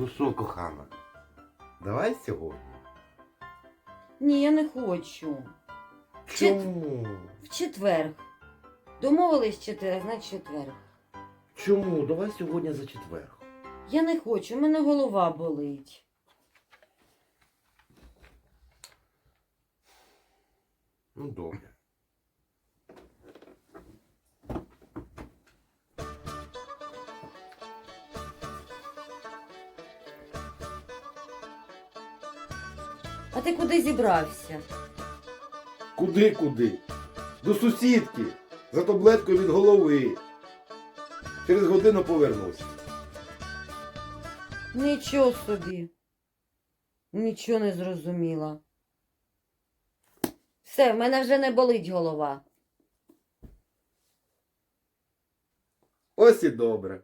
Ну що, кохана, давай сьогодні. Ні, я не хочу. Чому? В четвер. Домовились в четвер, значить четвер. Чому? Давай сьогодні за четвер. Я не хочу, в мене голова болить. Ну, добре. А ти куди зібрався? Куди куди? До сусідки. За таблеткою від голови. Через годину повернусь. Нічого собі. Нічого не зрозуміла. Все, в мене вже не болить голова. Ось і добре.